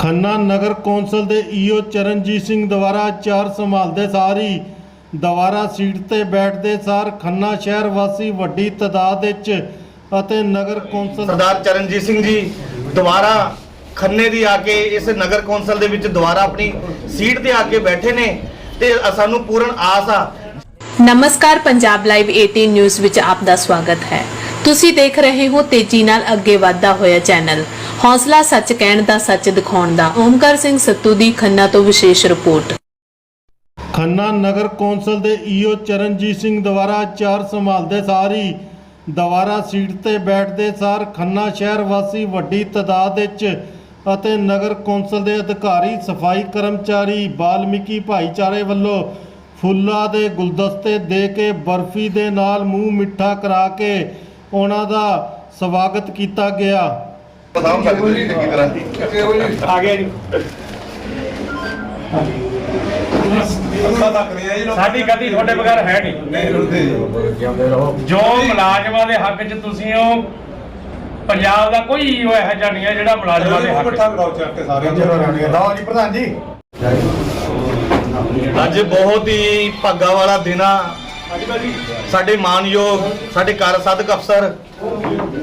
ਖੰਨਾ ਨਗਰ council ਦੇ ਈਓ ਚਰਨਜੀਤ ਸਿੰਘ ਦੁਆਰਾ ਚਾਰ ਸੰਭਾਲਦੇ ਸਾਰੀ ਦੁਆਰਾ ਸੀਟ ਤੇ ਬੈਠਦੇ ਸਾਰ ਖੰਨਾ ਸ਼ਹਿਰ ਵਾਸੀ ਵੱਡੀ ਤਾਦਾਦ ਵਿੱਚ ਅਤੇ ਨਗਰ ਕੌਂਸਲ ਸਰਦਾਰ ਚਰਨਜੀਤ ਸਿੰਘ ਜੀ ਦੁਬਾਰਾ ਖੰਨੇ ਦੀ ਆ ਕੇ ਇਸ ਨਗਰ ਕੌਂਸਲ ਦੇ ਵਿੱਚ ਦੁਬਾਰਾ ਆਪਣੀ ਸੀਟ ਤੇ ਆ ਕੇ ਬੈਠੇ ਨੇ ਤੇ ਸਾਨੂੰ ਪੂਰਨ ਆਸ ਆ। ਨਮਸਕਾਰ ਪੰਜਾਬ ਲਾਈਵ 18 ਨਿਊਜ਼ ਵਿੱਚ ਆਪ ਦਾ ਸਵਾਗਤ ਹੈ। ਤੁਸੀਂ ਦੇਖ ਰਹੇ ਹੋ ਤੇਜ਼ੀ ਨਾਲ ਅੱਗੇ ਵਧਦਾ ਹੋਇਆ ਚੈਨਲ। ਹੌਸਲਾ ਸੱਚ ਕਹਿਣ ਦਾ, ਸੱਚ ਦਿਖਾਉਣ ਦਾ। ਓਮਕਾਰ ਸਿੰਘ ਸੱਤੂ ਦੀ ਖੰਨਾ ਤੋਂ ਵਿਸ਼ੇਸ਼ ਰਿਪੋਰਟ। ਖੰਨਾ ਨਗਰ ਕੌਂਸਲ ਦੇ ਈਓ ਚਰਨਜੀਤ ਸਿੰਘ ਦੁਆਰਾ ਚਾਰ ਸੰਭਾਲਦੇ ਸਾਰੀ ਦੁਆਰਾ ਸੀਟ ਤੇ ਬੈਠਦੇ ਸਾਰ ਖੰਨਾ ਸ਼ਹਿਰ ਵਾਸੀ ਵੱਡੀ ਤਾਦਾਦ ਵਿੱਚ ਅਤੇ ਨਗਰ ਕੌਂਸਲ ਦੇ ਅਧਿਕਾਰੀ, ਸਫ਼ਾਈ ਕਰਮਚਾਰੀ, ਬਾਲਮੀਕੀ ਭਾਈਚਾਰੇ ਵੱਲੋਂ ਫੁੱਲਾਂ ਦੇ ਗੁਲਦਸਤੇ ਦੇ ਕੇ ਬਰਫੀ ਦੇ ਨਾਲ ਮੂੰਹ ਮਿੱਠਾ ਕਰਾ ਕੇ ਉਹਨਾਂ ਦਾ ਸਵਾਗਤ ਕੀਤਾ ਗਿਆ। ਆ ਗਿਆ ਜੀ। ਸਾਡੀ ਗਤੀ ਤੁਹਾਡੇ ਬਗੈਰ ਹੈ ਨਹੀਂ। ਜੋ। ਮੁਲਾਜ਼ਮਾਂ ਦੇ ਹੱਕ 'ਚ ਤੁਸੀਂ ਹੋ ਪੰਜਾਬ ਦਾ ਕੋਈ ਇਹੋ ਜਿਹਾ ਨਹੀਂ ਹੈ ਜਿਹੜਾ ਮੁਲਾਜ਼ਮਾਂ ਦੇ ਹੱਕ 'ਚ। ਅੱਜ ਬਹੁਤ ਹੀ ਭਾਗਾ ਵਾਲਾ ਦਿਨ ਆ। ਸਾਡੇ ਮਾਨਯੋਗ ਸਾਡੇ ਕਾਰ ਸਾਧਕ ਅਫਸਰ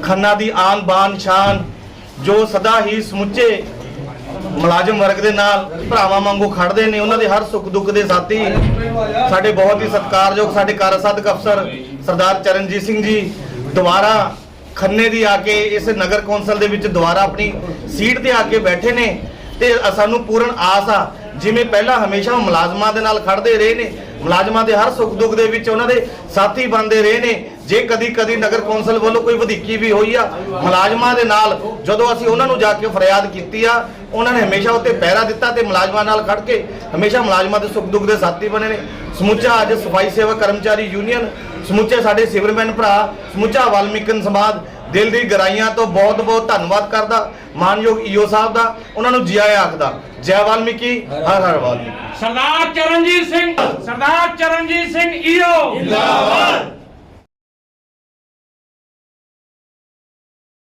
ਖੰਨਾ ਦੀ ਆਨ ਬਾਨ ਸ਼ਾਨ ਜੋ ਸਦਾ ਹੀ ਸਮੁੱਚੇ ਮੁਲਾਜ਼ਮ ਵਰਗ ਦੇ ਨਾਲ ਭਰਾਵਾਂ ਵਾਂਗੂ ਖੜਦੇ ਨੇ, ਉਹਨਾਂ ਦੇ ਹਰ ਸੁੱਖ ਦੁੱਖ ਦੇ ਸਾਥੀ ਸਾਡੇ ਬਹੁਤ ਹੀ ਸਤਿਕਾਰਯੋਗ ਸਾਡੇ ਕਾਰ ਸਾਧਕ ਅਫਸਰ ਸਰਦਾਰ ਚਰਨਜੀਤ ਸਿੰਘ ਜੀ, ਦੁਬਾਰਾ ਖੰਨੇ ਦੀ ਆ ਕੇ ਇਸ ਨਗਰ ਕੌਂਸਲ ਦੇ ਵਿੱਚ ਦੁਬਾਰਾ ਆਪਣੀ ਸੀਟ ਤੇ ਆ ਕੇ ਬੈਠੇ ਨੇ ਤੇ ਸਾਨੂੰ ਪੂਰਨ ਆਸ ਆ, ਜਿਵੇਂ ਪਹਿਲਾਂ ਹਮੇਸ਼ਾ ਮੁਲਾਜ਼ਮਾਂ ਦੇ ਨਾਲ ਖੜਦੇ ਰਹੇ ਨੇ, ਮੁਲਾਜ਼ਮਾਂ ਦੇ ਹਰ ਸੁੱਖ ਦੁੱਖ ਦੇ ਵਿੱਚ ਉਹਨਾਂ ਦੇ ਸਾਥੀ ਬਣਦੇ ਰਹੇ ਨੇ ਜੇ ਕਦੀ ਕਦੀ ਨਗਰ ਕੌਂਸਲ ਵੱਲੋਂ ਕੋਈ ਵਧੀਕੀ ਵੀ ਹੋਈ ਆ ਮੁਲਾਜ਼ਮਾਂ ਦੇ ਨਾਲ ਜਦੋਂ ਅਸੀਂ ਉਹਨਾਂ ਨੂੰ ਜਾ ਕੇ ਫਰਿਆਦ ਕੀਤੀ ਆ ਉਹਨਾਂ ਨੇ ਹਮੇਸ਼ਾ ਉੱਤੇ ਪਹਿਰਾ ਦਿੱਤਾ ਤੇ ਮੁਲਾਜ਼ਮਾਂ ਨਾਲ ਖੜ ਕੇ ਹਮੇਸ਼ਾ ਮੁਲਾਜ਼ਮਾਂ ਦੇ ਸੁੱਖ ਦੁੱਖ ਦੇ ਸਾਥੀ ਬਣੇ ਨੇ। ਸਮੁੱਚਾ ਅੱਜ ਸਫ਼ਾਈ ਸੇਵਕ ਕਰਮਚਾਰੀ ਯੂਨੀਅਨ ਸਮੁੱਚੇ ਸਾਡੇ ਸਿਵਰਮੈਨ ਭਰਾ ਸਮੁੱਚਾ ਵਾਲਮੀਕਨ ਸਮਾਜ ਦਿਲ ਦੀ ਗਰਾਈਆਂ ਤੋਂ ਬਹੁਤ ਬਹੁਤ ਧੰਨਵਾਦ ਕਰਦਾ ਮਾਨਯੋਗ ਈਓ ਸਾਹਿਬ ਦਾ ਉਹਨਾਂ ਨੂੰ ਜੀ ਆਇਆਂ ਆਖਦਾ ਜੈ ਵਾਲਮੀਕੀ ਹਰ ਹਰ ਵਾਲਮੀਕੀ। ਸਰਦਾਰ ਚਰਨਜੀਤ ਸਿੰਘ ਸਰਦਾਰ ਚਰਨਜੀਤ ਸਿੰਘ ਈਓ ਜਿੰਦਾਬਾਦ।